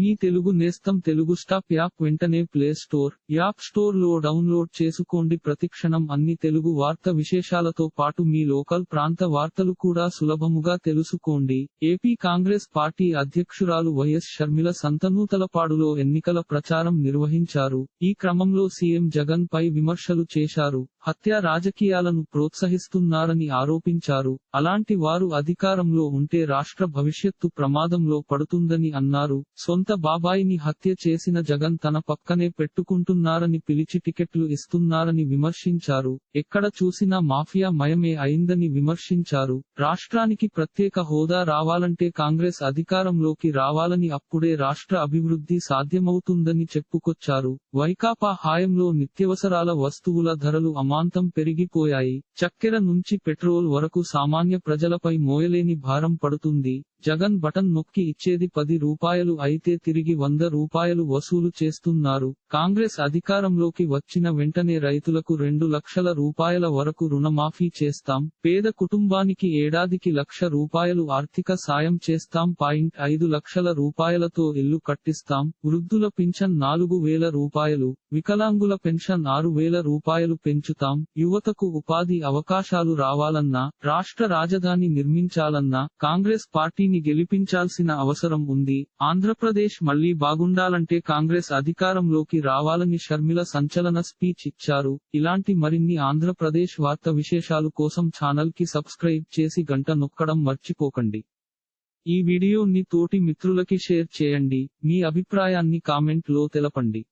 మీ తెలుగు నేస్తం Telugu stop app వెంటనే play store app స్టోర్లో డౌన్లోడ్ చేసుకోండి. ప్రతిక్షణం అన్ని తెలుగు వార్త విశేషాలతో పాటు మీ లోకల్ ప్రాంత వార్తలు కూడా సులభముగా తెలుసుకోండి. ఏపీ కాంగ్రెస్ పార్టీ అధ్యక్షురాలు వైఎస్ షర్మిల సంతనూతలపాడులో ఎన్నికల ప్రచారం నిర్వహించారు. ఈ క్రమంలో సీఎం జగన్ పై విమర్శలు చేశారు. హత్య రాజకీయాలను ప్రోత్సహిస్తున్నారని ఆరోపించారు. అలాంటి వారు అధికారంలో ఉంటే రాష్ట్ర భవిష్యత్తు ప్రమాదంలో పడుతుందని అన్నారు. సొంత బాబాయిని హత్య చేసిన జగన్ తన పక్కనే పెట్టుకుంటున్నారని పిలిచి టికెట్లు ఇస్తున్నారని విమర్శించారు. ఎక్కడ చూసినా మాఫియా మయమే అయిందని విమర్శించారు. రాష్ట్రానికి ప్రత్యేక హోదా రావాలంటే కాంగ్రెస్ అధికారంలోకి రావాలని అప్పుడే రాష్ట్ర అభివృద్ధి సాధ్యమవుతుందని చెప్పుకొచ్చారు. వైకాపా హాయంలో నిత్యవసరాల వస్తువుల ధరలు అమాంతం పెరిగిపోయాయి. చక్కెర నుంచి పెట్రోల్ వరకు సామాన్య ప్రజలపై మోయలేని భారం పడుతుంది. జగన్ బటన్ నొక్కి ఇచ్చేది పది రూపాయలు అయితే తిరిగి వంద రూపాయలు వసూలు చేస్తున్నారు. కాంగ్రెస్ అధికారంలోకి వచ్చిన వెంటనే రైతులకు రెండు లక్షల రూపాయల వరకు రుణమాఫీ చేస్తాం. పేద కుటుంబానికి ఏడాదికి లక్ష రూపాయలు ఆర్థిక సాయం చేస్తాం. పాయింట్ ఐదు లక్షల రూపాయలతో ఇల్లు కట్టిస్తాం. వృద్ధుల పింఛన్ నాలుగు వేల రూపాయలు వికలాంగుల పెన్షన్ ఆరు వేల రూపాయలు పెంచుతాం. యువతకు ఉపాధి అవకాశాలు రావాలన్నా రాష్ట్ర రాజధాని నిర్మించాలన్నా కాంగ్రెస్ పార్టీ పార్టీని గెలిపించాల్సిన అవసరం ఉంది. ఆంధ్రప్రదేశ్ మళ్ళీ బాగుండాలంటే కాంగ్రెస్ అధికారంలోకి రావాలని షర్మిల సంచలన స్పీచ్ ఇచ్చారు. ఇలాంటి మరిన్ని ఆంధ్రప్రదేశ్ వార్త విశేషాలు కోసం ఛానల్కి సబ్స్క్రైబ్ చేసి గంట నొక్కడం మర్చిపోకండి. ఈ వీడియోని తోటి మిత్రులకి షేర్ చేయండి. మీ అభిప్రాయాన్ని కామెంట్లో తెలపండి.